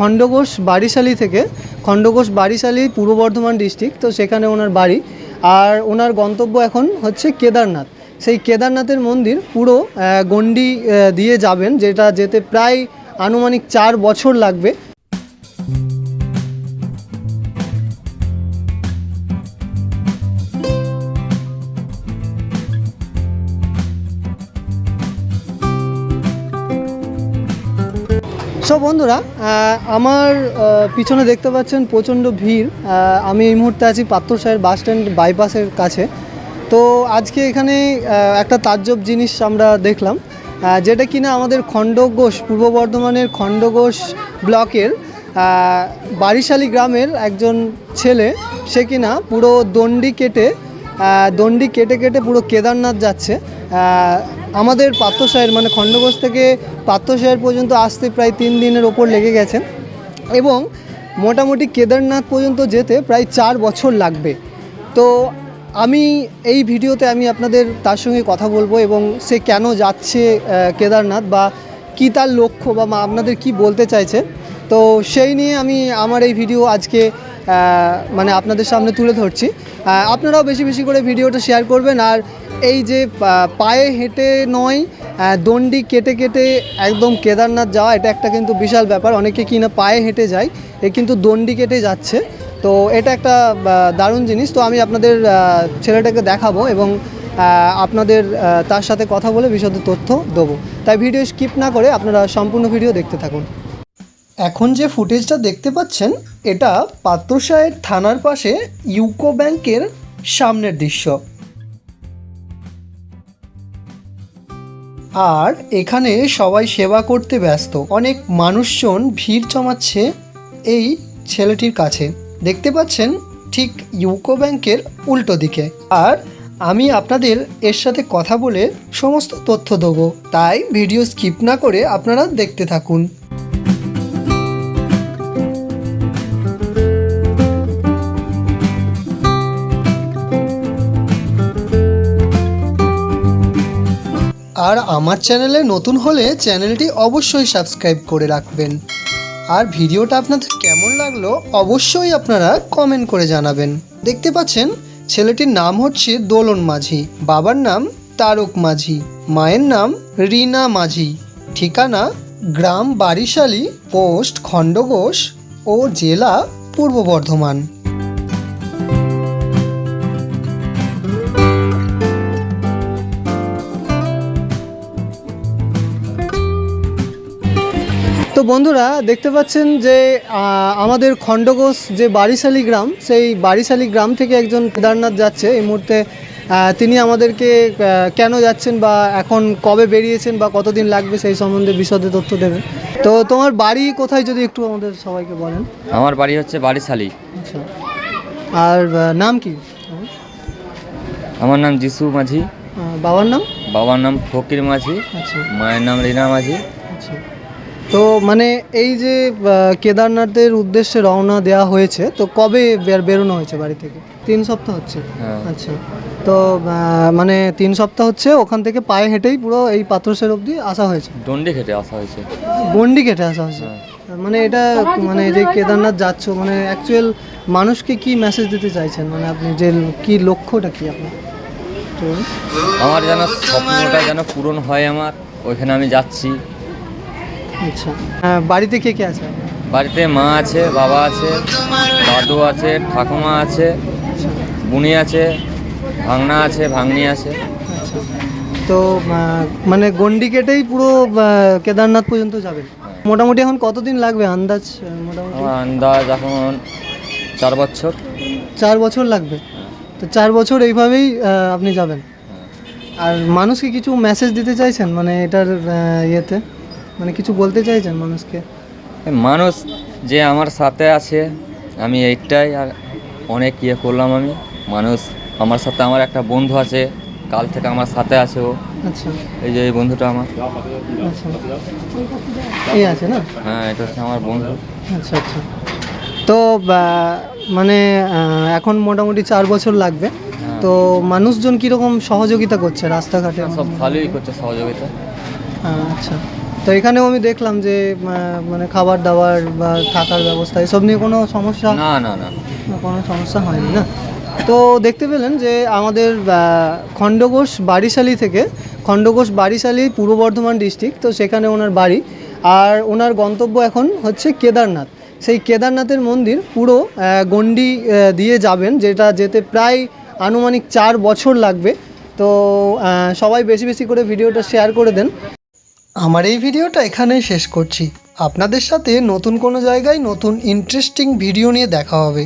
খণ্ডঘোষ বারিশালি থেকে, খণ্ডঘোষ বারিশালী পূর্ব বর্ধমান ডিস্ট্রিক্ট তো সেখানে ওনার বাড়ি। আর ওনার গন্তব্য এখন হচ্ছে কেদারনাথ। সেই কেদারনাথের মন্দির পুরো গন্ডি দিয়ে যাবেন, যেটা যেতে প্রায় আনুমানিক চার বছর লাগবে। সো বন্ধুরা আমার পিছনে দেখতে পাচ্ছেন প্রচণ্ড ভিড়। আমি এই মুহূর্তে আছি পাত্রসাহের বাস স্ট্যান্ড বাইপাসের কাছে। তো আজকে এখানে একটা তাজ্জব জিনিস আমরা দেখলাম যেটা কিনা আমাদের খণ্ডঘোষ, পূর্ব বর্ধমানের খণ্ডঘোষ ব্লকের বারিশালী গ্রামের একজন ছেলে। সে কিনা পুরো দণ্ডি কেটে দণ্ডি কেটে কেটে পুরো কেদারনাথ যাচ্ছে। আমাদের পাত্রসাহের মানে খণ্ডঘোষ থেকে পাত্রসাহের পর্যন্ত আসতে প্রায় তিন দিনের ওপর লেগে গেছে এবং মোটামুটি কেদারনাথ পর্যন্ত যেতে প্রায় চার বছর লাগবে। তো আমি এই ভিডিওতে আমি আপনাদের তার সঙ্গে কথা বলব এবং সে কেন যাচ্ছে কেদারনাথ বা কি তার লক্ষ্য বা মা- আপনাদের কি বলতে চাইছে? তো সেই নিয়ে আমি আমার এই ভিডিও আজকে মানে আপনাদের সামনে তুলে ধরছি। আপনারাও বেশি বেশি করে ভিডিওটা শেয়ার করবেন। আর এই যে পায়ে হেঁটে নয় দণ্ডি কেটে কেটে একদম কেদারনাথ যাওয়া, এটা একটা কিন্তু বিশাল ব্যাপার। অনেকে কি না পায়ে হেঁটে যায়, এ কিন্তু দণ্ডি কেটে যাচ্ছে। তো এটা একটা দারুণ জিনিস। তো আমি আপনাদের ছেলেটাকে দেখাবো এবং আপনাদের তার সাথে কথা বলে বিশদ তথ্য দেবো। তাই ভিডিও স্কিপ না করে আপনারা সম্পূর্ণ ভিডিও দেখতে থাকুন। এখন যে ফুটেজটা দেখতে পাচ্ছেন, এটা পাত্রসাহের থানার পাশে ইউকো ব্যাংকের সামনের দৃশ্য। আর এখানে সবাই সেবা করতে ব্যস্ত। অনেক মানুষজন ভিড় জমাচ্ছে এই ছেলেটির কাছে। দেখতে পাচ্ছেন ঠিক ইউকো ব্যাংকের উল্টো দিকে। আর আমি আপনাদের এর সাথে কথা বলে সমস্ত তথ্য দেবো। তাই ভিডিও স্কিপ না করে আপনারা দেখতে থাকুন। আর আমার চ্যানেলে নতুন হলে চ্যানেলটি অবশ্যই সাবস্ক্রাইব করে রাখবেন। আর ভিডিওটা আপনাদের কেমন লাগল অবশ্যই আপনারা কমেন্ট করে জানাবেন। দেখতে পাচ্ছেন ছেলেটির নাম হচ্ছে দোলন মাঝি, বাবার নাম তারক মাঝি, মায়ের নাম রিনা মাঝি। ঠিকানা গ্রাম বারিশালী, পোস্ট খণ্ডঘোষ ও জেলা পূর্ব বর্ধমান। তো বন্ধুরা দেখতে পাচ্ছেন যে আমাদের খণ্ডঘোষ যে বারিশালী গ্রাম সেই বারিশালী গ্রাম থেকে একজন কেদারনাথ যাচ্ছে। এই মুহূর্তে তিনি আমাদেরকে কেন যাচ্ছেন বা এখন কবে বেরিয়েছেন বা কতদিন লাগবে সেই সম্বন্ধে বিশদে তথ্য দেবেন। তো তোমার বাড়ি কোথায় যদি একটু আমাদের সবাইকে বলেন? আমার বাড়ি হচ্ছে বারিশালী। আচ্ছা। আর নাম কি? আমার নাম যিশু মাঝি। বাবার নাম? বাবার নাম ফকির মাঝি। আচ্ছা। মায়ের নাম রিনা মাঝি। আচ্ছা। তো মানে এই যে কেদারনাথের উদ্দেশ্যে রওনা দেওয়া হয়েছে তো কবে বেরোনো হয়েছে বাড়ি থেকে? তিন সপ্তাহ হচ্ছে। হ্যাঁ। আচ্ছা। তো মানে তিন সপ্তাহ হচ্ছে ওখান থেকে পায়ে হেঁটেই পুরো এই পাত্রসের অবধি আসা হয়েছে? দণ্ডি খেটে আসা হয়েছে। গন্ডি কেটে আসা হয়েছে। হ্যাঁ। মানে এটা মানে যে কেদারনাথ যাচ্ছ মানে অ্যাকচুয়াল মানুষকে কি মেসেজ দিতে চাইছেন? মানে আপনি যে কি লক্ষ্যটা কি আপনার? আমার যেন স্বপ্নটা যেন পূরণ হয় আমার ওইখানে আমি যাচ্ছি। আচ্ছা। হ্যাঁ বাড়িতে কে কে আছে? বাড়িতে মা আছে বাবা আছে দাদু আছে ঠাকুমা আছে বুনি আছে ভাঙনা আছে ভাঙনি আছে। আচ্ছা। তো মানে গন্ডি কেটেই পুরো কেদারনাথ পর্যন্ত যাবেন মোটামুটি এখন কতদিন লাগবে আন্দাজ মোটামুটি? আন্দাজ এখন চার বছর। চার বছর লাগবে। তো চার বছর এইভাবেই আপনি যাবেন। আর মানুষকে কিছু মেসেজ দিতে চাইছেন মানে এটার ইয়েতে? মানে কিছু বলতে চাইছেন মানুষকে? মানুষ যে আমার সাথে আছে আমি এইটাই আর অনেক ইয়ে করলাম আমি। মানুষ আমার সাথে আমার একটা বন্ধু আছে কাল থেকে আমার সাথে আছে ও। আচ্ছা। এই যে এই বন্ধুটা আমার। আচ্ছা। এই আছে না? হ্যাঁ এটা হচ্ছে আমার বন্ধু। আচ্ছা আচ্ছা। তো মানে এখন মোটামুটি চার বছর লাগবে। হ্যাঁ। তো মানুষজন কীরকম সহযোগিতা করছে রাস্তাঘাটে? সব ভালোই করছে সহযোগিতা। আচ্ছা। তো এখানেও আমি দেখলাম যে মানে খাবার দাবার বা থাকার ব্যবস্থা এসব নিয়ে কোনো সমস্যা? না না না। কোনো সমস্যা হয়নি না? তো দেখতে পেলেন যে আমাদের খণ্ডঘোষ বারিশালী থেকে খণ্ডঘোষ বারিশালী পূর্ব বর্ধমান ডিস্ট্রিক্ট তো সেখানে ওনার বাড়ি। আর ওনার গন্তব্য এখন হচ্ছে কেদারনাথ। সেই কেদারনাথের মন্দির পুরো গণ্ডি দিয়ে যাবেন যেটা যেতে প্রায় আনুমানিক চার বছর লাগবে। তো সবাই বেশি বেশি করে ভিডিওটা শেয়ার করে দেন। আমার এই ভিডিওটা এখানেই শেষ করছি। আপনাদের সাথে নতুন কোনো জায়গায় নতুন ইন্টারেস্টিং ভিডিও নিয়ে দেখা হবে।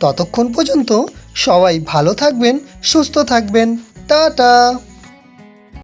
ততক্ষণ পর্যন্ত সবাই ভালো থাকবেন, সুস্থ থাকবেন। টাটা!